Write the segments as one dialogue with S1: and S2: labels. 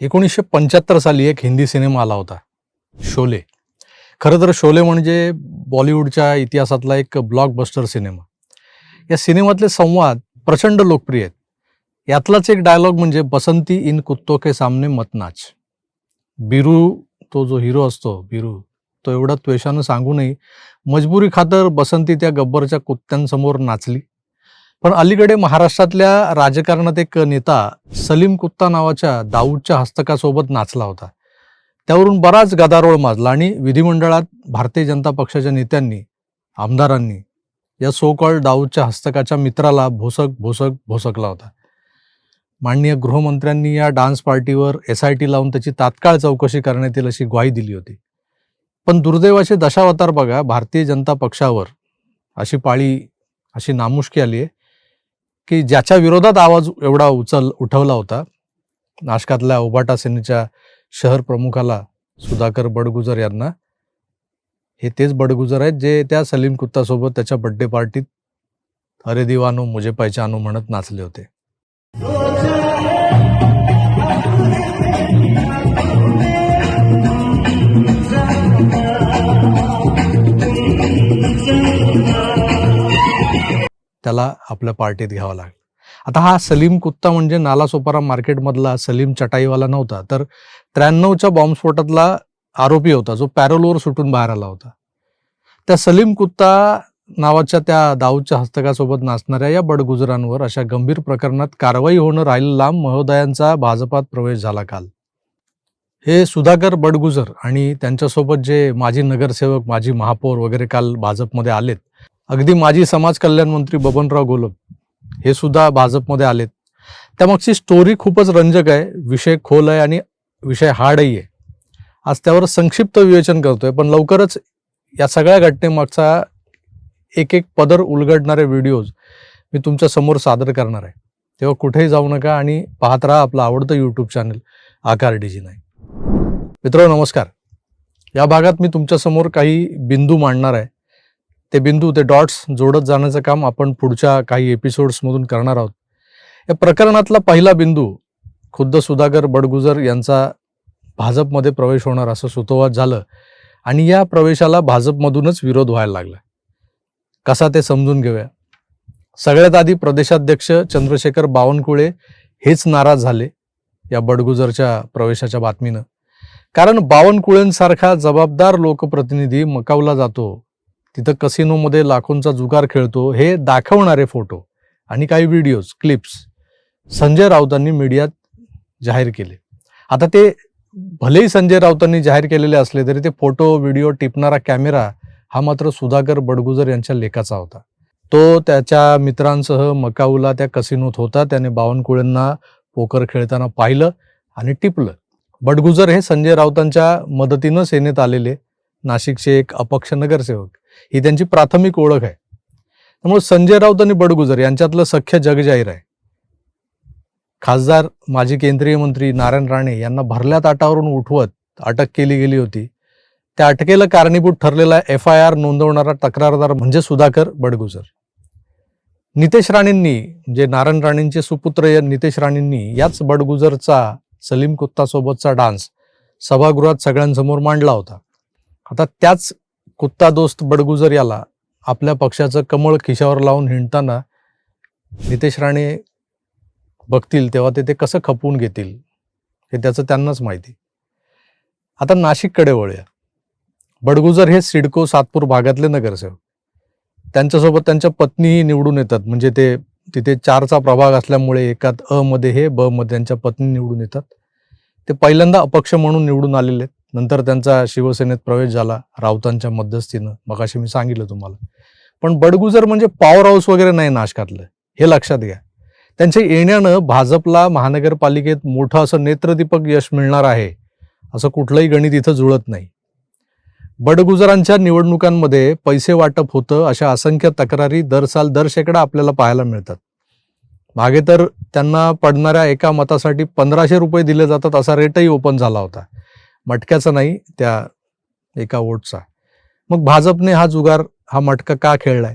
S1: एकोणीसशे पंच्याहत्तर साली एक हिंदी सिनेमा आला होता शोले. खरं तर शोले म्हणजे बॉलिवूडच्या इतिहासातला एक ब्लॉकबस्टर सिनेमा. या सिनेमातले संवाद प्रचंड लोकप्रिय आहेत. यातलाच एक डायलॉग म्हणजे बसंती इन कुत्तो के सामने मतनाच बिरू तो जो हिरो असतो बिरू तो एवढा त्वेषानं सांगूनही मजबुरी खातर बसंती त्या गब्बरच्या कुत्त्यांसमोर नाचली. पण अलीकडे महाराष्ट्रातल्या राजकारणात एक नेता सलीम कुत्ता नावाच्या दाऊदच्या हस्तकासोबत नाचला होता. त्यावरून बराच गदारोळ माजला आणि विधिमंडळात भारतीय जनता पक्षाच्या नेत्यांनी आमदारांनी या सो कॉल दाऊदच्या हस्तकाच्या मित्राला भोसक भोसक भोसकला होता. माननीय गृहमंत्र्यांनी या डान्स पार्टीवर एस आय टी लावून त्याची तात्काळ चौकशी करण्यात येईल अशी ग्वाही दिली होती. पण दुर्दैवाचे दशावतार बघा भारतीय जनता पक्षावर अशी पाळी अशी नामुष्की आली आहे की ज्याच्या विरोधात आवाज एवढा उचल उठवला होता नाशकातल्या उभाटा सेनेच्या शहर प्रमुखाला सुधाकर बडगुजर यांना. हे तेच बडगुजर आहेत जे त्या सलीम कुत्तासोबत त्याच्या बड्डे पार्टीत अरे दिवानो मुझे पहिचानो म्हणत नाचले होते. त्याला आपल्या पार्टीत घ्यावा लागला. आता हा सलीम कुत्ता म्हणजे नालासोपारा मार्केटमधला सलीम चटाईवाला नव्हता तर त्र्याण्णवच्या बॉम्बस्फोटातला आरोपी होता जो पॅरोलवर सुटून बाहेर आला होता. त्या सलीम कुत्ता नावाच्या त्या दाऊदच्या हस्तकासोबत नाचणाऱ्या या बडगुजरांवर अशा गंभीर प्रकरणात कारवाई होणं राहिलं लांब महोदयांचा भाजपात प्रवेश झाला काल. हे सुधाकर बडगुजर आणि त्यांच्यासोबत जे माजी नगरसेवक माजी महापौर वगैरे काल भाजपमध्ये आलेत अगदी माजी समाज कल्याण मंत्री बबनराव गोलब हे सुद्धा भाजपमध्ये आलेत. त्यामागची स्टोरी खूपच रंजक आहे. विषय खोल आहे आणि विषय हार्डही आहे. आज त्यावर संक्षिप्त विवेचन करतोय. पण लवकरच या सगळ्या घटनेमागचा एक एक पदर उलगडणारे व्हिडिओज मी तुमच्यासमोर सादर करणार आहे. तेव्हा कुठेही जाऊ नका आणि पाहत राहा आपलं आवडतं यूट्यूब चॅनल आकार डीजी नाही मित्र नमस्कार. या भागात मी तुमच्यासमोर काही बिंदू मांडणार आहे. ते बिंदू ते डॉट्स जोडत जाण्याचं काम आपण पुढच्या काही एपिसोड्समधून करणार आहोत. या प्रकरणातला पहिला बिंदू खुद्द सुधाकर बडगुजर यांचा भाजपमध्ये प्रवेश होणार असं सुतोवाच झालं आणि या प्रवेशाला भाजपमधूनच विरोध व्हायला लागला. कसा ते समजून घेऊया. सगळ्यात आधी प्रदेशाध्यक्ष चंद्रशेखर बावनकुळे हेच नाराज झाले या बडगुजरच्या प्रवेशाच्या बातमीनं. कारण बावनकुळेंसारखा जबाबदार लोकप्रतिनिधी मकावला जातो तिथं कसिनोमध्ये लाखोंचा जुगार खेळतो. हे दाखवणारे फोटो आणि काही व्हिडिओज क्लिप्स संजय राऊतांनी मीडियात जाहीर केले. आता ते भलेही संजय राऊतांनी जाहीर केलेले असले तरी ते फोटो व्हिडिओ टिपणारा कॅमेरा हा मात्र सुधाकर बडगुजर यांच्या लेखाचा होता. तो त्याच्या मित्रांसह मकाऊला त्या कसिनोत होता. त्याने बावनकुळेंना पोकर खेळताना पाहिलं आणि टिपलं. बडगुजर हे संजय राऊतांच्या मदतीनं सेनेत आलेले नाशिकचे एक अपक्ष नगरसेवक. ही त्यांची प्राथमिक ओळख आहे. त्यामुळे संजय राऊत आणि बडगुजर यांच्यातलं सख्य जगजाहीर आहे. खासदार माजी केंद्रीय मंत्री नारायण राणे यांना भरल्या ताटावरून उठवत अटक केली गेली होती. त्या अटकेला कारणीभूत ठरलेला एफ आय आर नोंदवणारा तक्रारदार म्हणजे सुधाकर बडगुजर. नितेश राणेंनी जे नारायण राणेंचे सुपुत्र या नितेश राणेंनी याच बडगुजरचा सलीम कुत्तासोबतचा डान्स सभागृहात सगळ्यांसमोर मांडला होता. आता त्याच कुत्ता दोस्त बडगुजर याला आपल्या पक्षाचं कमळ खिशावर लावून हिंडताना नितेश राणे बघतील तेव्हा ते ते कसं खपवून घेतील हे त्याचं त्यांनाच माहिती. आता नाशिककडे वळूया. बडगुजर हे सिडको सातपूर भागातले नगरसेवक. त्यांच्यासोबत त्यांच्या पत्नीही निवडून येतात म्हणजे ते तिथे चारचा प्रभाग असल्यामुळे एकात अ मध्ये हे ब मध्ये त्यांच्या पत्नी निवडून येतात. ते पहिल्यांदा अपक्ष म्हणून निवडून आलेले आहेत. नंतर त्यांचा शिवसेनेत प्रवेश झाला राऊतांच्या मध्यस्थीनं. मग असे मी सांगितलं तुम्हाला. पण बडगुजर म्हणजे पॉवर हाऊस वगैरे नाही नाशकातलं हे लक्षात घ्या. त्यांच्या येण्यानं भाजपला महानगरपालिकेत मोठं असं नेत्रदीपक यश मिळणार आहे असं कुठलंही गणित इथं जुळत नाही. बडगुजरांच्या निवडणुकांमध्ये पैसे वाटप होतं अशा असंख्य तक्रारी दर साल दर शेकडा आपल्याला पाहायला मिळतात. मागे तर त्यांना पडणाऱ्या एका मतासाठी पंधराशे रुपये दिले जातात असा रेटही ओपन झाला होता. मटक्याचा नाही त्या एका वोटचा मग भाजपने हा जुगार हा मटका का खेळलाय?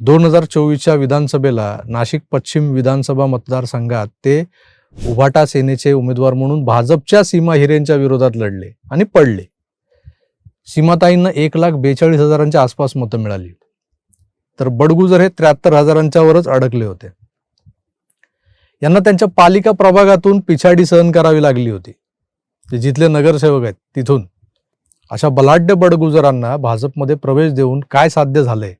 S1: दोन हजार चोवीसच्या विधानसभेला नाशिक पश्चिम विधानसभा मतदारसंघात ते उभाटा सेनेचे उमेदवार म्हणून भाजपच्या सीमा हिरेंच्या विरोधात लढले आणि पडले. सीमाताईंना एक लाख बेचाळीस हजारांच्या आसपास मतं मिळाली. तर बडगुजर हे त्र्याहत्तर हजारांच्या वरच अडकले होते. यांना त्यांच्या पालिका प्रभागातून पिछाडी सहन करावी लागली होती. जे जिथले नगरसेवक आहेत तिथून. अशा बलाढ्य बडगुजरांना भाजपमध्ये प्रवेश देऊन काय साध्य झालंय?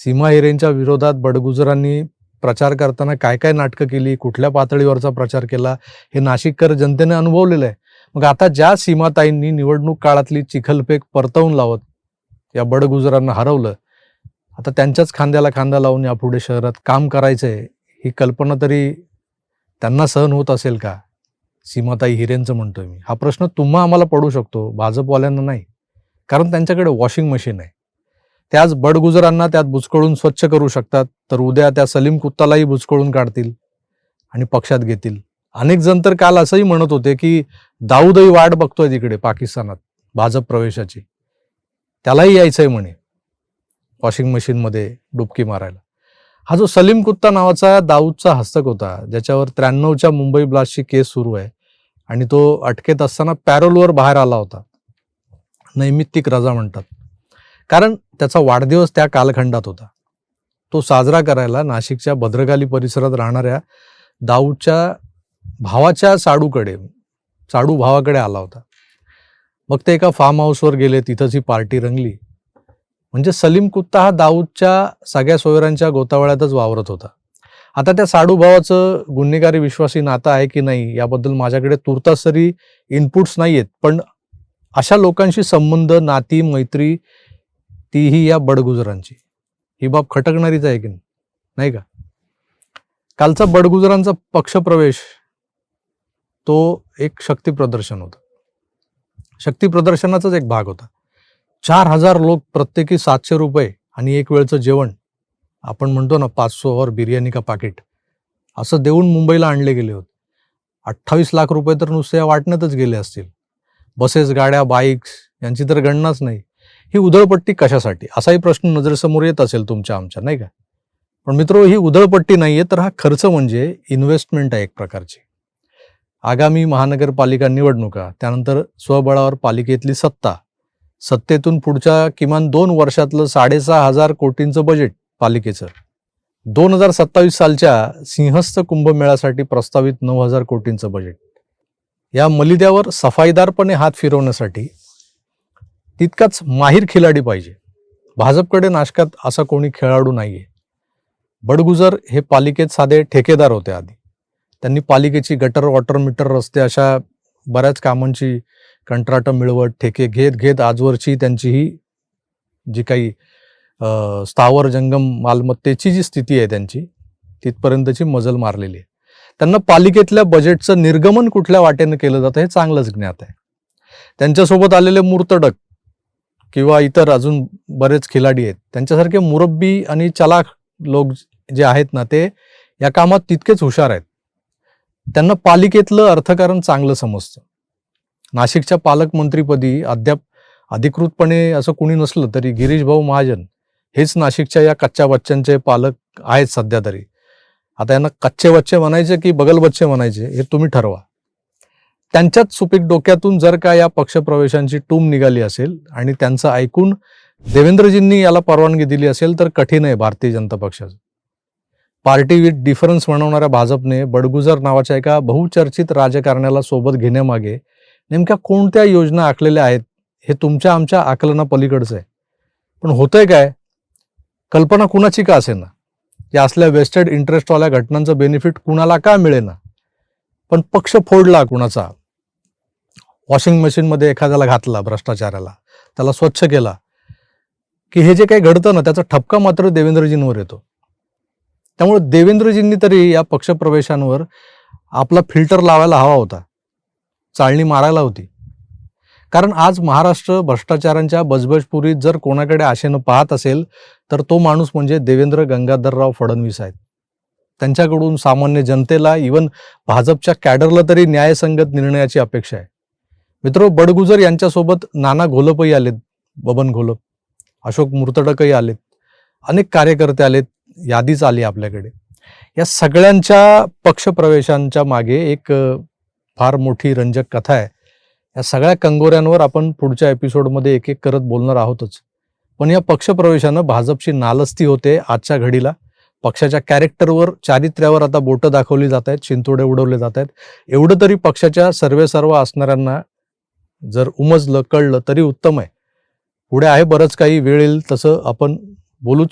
S1: सीमा हिरेंच्या विरोधात बडगुजरांनी प्रचार करताना काय काय नाटकं केली? कुठल्या पातळीवरचा प्रचार केला? हे नाशिककर जनतेने अनुभवलेलं आहे. मग आता ज्या सीमाताईंनी निवडणूक काळातली चिखलफेक परतवून लावत या बडगुजरांना हरवलं आता त्यांच्याच खांद्याला खांदा लावून यापुढे शहरात काम करायचंय ही कल्पना तरी त्यांना सहन होत असेल का? सीमाताई हिरेंचं म्हणतोय मी. हा प्रश्न तुम्हा आम्हाला पडू शकतो भाजपवाल्यांना नाही. कारण त्यांच्याकडे वॉशिंग मशीन आहे. त्याच बडगुजरांना त्यात बुचकळून स्वच्छ करू शकतात तर उद्या त्या सलीम कुत्तालाही बुचकळून काढतील आणि पक्षात घेतील. अनेक जण तर काल असंही म्हणत होते की दाऊदही वाट बघतोय तिकडे पाकिस्तानात भाजप प्रवेशाची. त्यालाही यायचंय म्हणे वॉशिंग मशीनमध्ये डुबकी मारायला. हा जो सलीम कुत्ता नावाचा दाऊदचा हस्तक होता ज्याच्यावर त्र्याण्णवच्या मुंबई ब्लास्टची केस सुरू आहे आणि तो अटकेत असताना पॅरोलवर बाहेर आला होता. नैमित्तिक रजा म्हणतात. कारण त्याचा वाढदिवस त्या कालखंडात होता. तो साजरा करायला नाशिकच्या भद्रकाली परिसरात राहणाऱ्या दाऊदच्या भावाच्या साडूकडे साडू भावाकडे आला होता. मग ते एका फार्म हाऊसवर गेले तिथंच ही पार्टी रंगली. म्हणजे सलीम कुत्ता हा दाऊदच्या सगळ्या सोयऱ्यांच्या गोतावळ्यातच वावरत होता. आता त्या साडू भावाचं गुन्हेगारी विश्वासी नातं आहे की नाही याबद्दल माझ्याकडे तुर्तास तरी इनपुट्स नाही आहेत पण अशा लोकांशी संबंध नाती मैत्री तीही या बडगुजरांची. ही बाब खटकणारीच आहे की नाही? नाही का? कालचा बडगुजरांचा पक्षप्रवेश तो एक शक्ती प्रदर्शन होता. शक्ती प्रदर्शनाचाच एक भाग होता. चार हजार लोक प्रत्येकी सातशे रुपये आणि एक वेळचं जेवण आपण म्हणतो ना पाच सो बिर्याणी का पाकिट? असं देऊन मुंबईला आणले गेले होते. अठ्ठावीस लाख रुपये तर नुसते या वाटण्यातच गेले असतील. बसेस गाड्या बाईक्स यांची तर गणनाच नाही. ही उधळपट्टी कशासाठी? असाही प्रश्न नजरेसमोर येत असेल तुमच्या आमच्या नाही का? पण मित्र ही उधळपट्टी नाही आहे तर हा खर्च म्हणजे इन्व्हेस्टमेंट आहे एक प्रकारची. आगामी महानगरपालिका निवडणुका त्यानंतर स्वबळावर पालिकेतली सत्ता. सत्तेतून पुढच्या किमान दोन वर्षातलं साडेसहा हजार कोटींचं बजेट पालिकेचं. दोन हजार सत्तावीस सालच्या सिंहस्थ कुंभमेळ्यासाठी प्रस्तावित नऊ हजार कोटींचं बजेट या मलिद्यावर सफाईदारपणे हात फिरवण्यासाठी तितकाच माहीर खिलाडी पाहिजे. भाजपकडे नाशकात असा कोणी खेळाडू नाहीये. बडगुजर हे पालिकेत साधे ठेकेदार होते आधी. त्यांनी पालिकेची गटर वॉटर मीटर रस्ते अशा बऱ्याच कामांची कंत्राटं मिळवत ठेके घेत घेत आजवरची त्यांची ही जी काही स्थावर जंगम मालमत्तेची जी स्थिती आहे त्यांची तिथपर्यंतची मजल मारलेली आहे. त्यांना पालिकेतल्या बजेटचं निर्गमन कुठल्या वाटेनं केलं जातं हे चांगलंच ज्ञात आहे. त्यांच्यासोबत आलेले मूर्तडक किंवा इतर अजून बरेच खिलाडी आहेत त्यांच्यासारखे मुरब्बी आणि चलाख लोक जे आहेत ना ते या कामात तितकेच हुशार आहेत. त्यांना पालिकेतलं अर्थकारण चांगलं समजतं. नाशिकच्या पालकमंत्रीपदी अद्याप अधिकृतपणे असं कुणी नसलं तरी गिरीश भाऊ महाजन हेच नाशिकच्या या कच्च्या बच्च्यांचे पालक आहेत सध्या तरी. आता यांना कच्चे बच्चे म्हणायचे की बगल बच्चे म्हणायचे हे तुम्ही ठरवा. त्यांच्याच सुपीक डोक्यातून जर का या पक्षप्रवेशांची टूम निघाली असेल आणि त्यांचं ऐकून देवेंद्रजींनी याला परवानगी दिली असेल तर कठीण आहे भारतीय जनता पक्षाचं. पार्टी विथ डिफरन्स म्हणवणाऱ्या भाजपने बडगुजर नावाच्या एका बहुचर्चित राजकारण्याला सोबत घेण्यामागे नेमक्या कोणत्या योजना आखलेल्या आहेत हे तुमच्या आमच्या आकलना पलीकडचं आहे. पण होतंय काय? कल्पना कुणाची का असेना? या असल्या वेस्टेड इंटरेस्टवाल्या घटनांचं बेनिफिट कुणाला का मिळेना? पण पक्ष फोडला कुणाचा? वॉशिंग मशीनमध्ये एखाद्याला घातला भ्रष्टाचाराला. त्याला स्वच्छ केला. की हे जे काही घडतं ना त्याचा ठपका मात्र देवेंद्रजींवर येतो. त्यामुळे देवेंद्रजींनी तरी या पक्षप्रवेशांवर आपला फिल्टर लावायला हवा होता. चाळणी मारायला होती. कारण आज महाराष्ट्र भ्रष्टाचारांच्या बजबजपुरीत जर कोणाकडे आशेनं पाहत असेल तर तो माणूस म्हणजे देवेंद्र गंगाधरराव फडणवीस आहेत. त्यांच्याकडून सामान्य जनतेला इवन भाजपच्या कॅडरला तरी न्यायसंगत निर्णयाची अपेक्षा आहे. मित्र बडगुजर यांच्यासोबत नाना घोलपही आलेत बबन घोलप अशोक मुर्तडकही आलेत अनेक कार्यकर्ते आलेत यादीच आली आपल्याकडे. या सगळ्यांच्या पक्षप्रवेशांच्या मागे एक फार मोठी रंजक कथा आहे. या सगळ्या कंगोऱ्यांवर आपण पुढच्या एपिसोडमध्ये एक एक करत बोलणार आहोतच. पण या पक्षप्रवेशानं भाजपची नालस्ती होते आजच्या घडीला. पक्षाच्या कॅरेक्टरवर चारित्र्यावर आता बोटं दाखवली जात आहेत शिंतोडे उडवले जात आहेत. एवढं तरी पक्षाच्या सर्वे सर्व असणाऱ्यांना जर उमजलं कळलं तरी उत्तम आहे. पुढे आहे बरंच काही वेळ येईल तसं आपण बोलूच.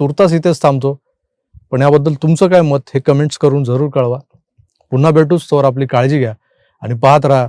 S1: तुर्तास इथेच थांबतो. पण याबद्दल तुमचं काय मत हे कमेंट्स करून जरूर कळवा. पुन्हा भेटूच तोवर आपली काळजी घ्या आणि पाहत राहा.